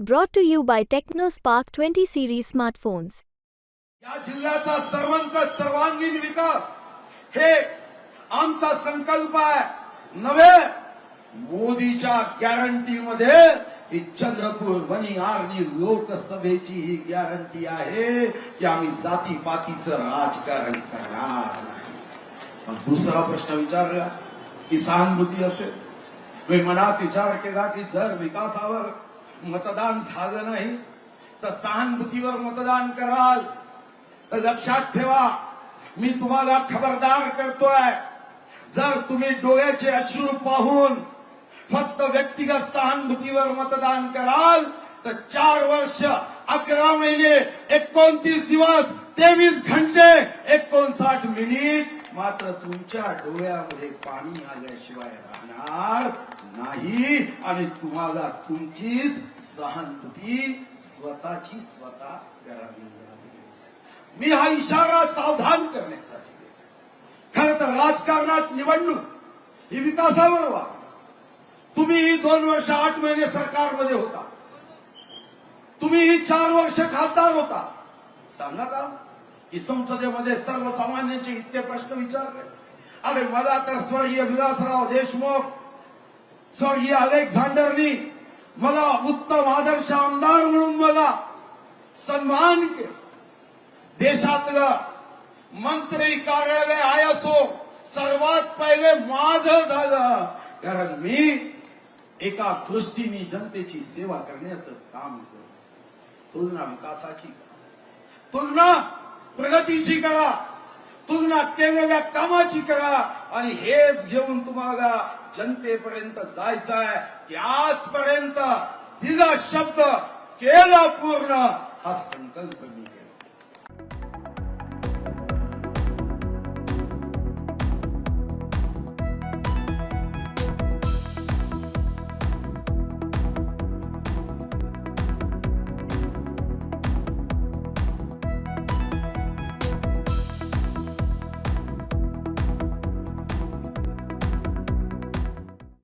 Brought to you by Tecno Spark twenty series smartphones या जिल्ह्याचा सर्वंकष सर्वांगीण विकास हे आमचा संकल्प आहे. नव्हे? मोदीच्या गॅरंटीमध्ये ही चंद्रपूर वणी आर्णी लोकसभेची ही गॅरंटी आहे की आम्ही जातीपातीचं राजकारण करणार नाही. मग दुसरा प्रश्न विचारला की सहानुभूती असेल. मी मनात विचार केला की जर विकासावर मतदान झालं नाही तर सहानुभूतीवर मतदान कराल. तर लक्षात ठेवा मी तुम्हाला खबरदार करतोय. जर तुम्ही डोळ्याचे अश्रू पाहून फक्त व्यक्तिगत सहानुभूतीवर मतदान कराल तर चार वर्ष अकरा महिने एकोणतीस दिवस तेवीस घंटे एकोणसाठ मिनिट मात्र तुमच्या डोळ्यामध्ये पाणी आल्याशिवाय राहणार नाही. आणि तुम्हाला तुमचीच सहानुभूती स्वतःची स्वतः करावी लागेल. मी हा इशारा सावधान करण्यासाठी खर खरं तर राजकारणात निवडणूक ही विकासावर वा तुम्ही ही दोन वर्ष आठ महिने सरकारमध्ये होता. तुम्ही ही चार वर्ष खासदार होता. सांगा का? की संसदेमध्ये सर्वसामान्यांचे इतके प्रश्न विचारले. अरे मला तर स्वर्गीय विलासराव देशमुख स्वर्गीय अलेक्झांडरनी मला उत्तम आदर्श आमदार म्हणून मला सन्मान केला. देशातलं मंत्री कार्यालय आय असो सर्वात पहिले माझं झालं. कारण मी एका दृष्टीने जनतेची सेवा करण्याचं काम करतो. तुलना विकासाची तुलना प्रगतीची करा तुलना केलेल्या कामाची करा आणि हेच घेऊन तुम्हाला जनतेपर्यंत जायचं आहे की आजपर्यंत दिला शब्द केला पूर्ण हा संकल्प मी केला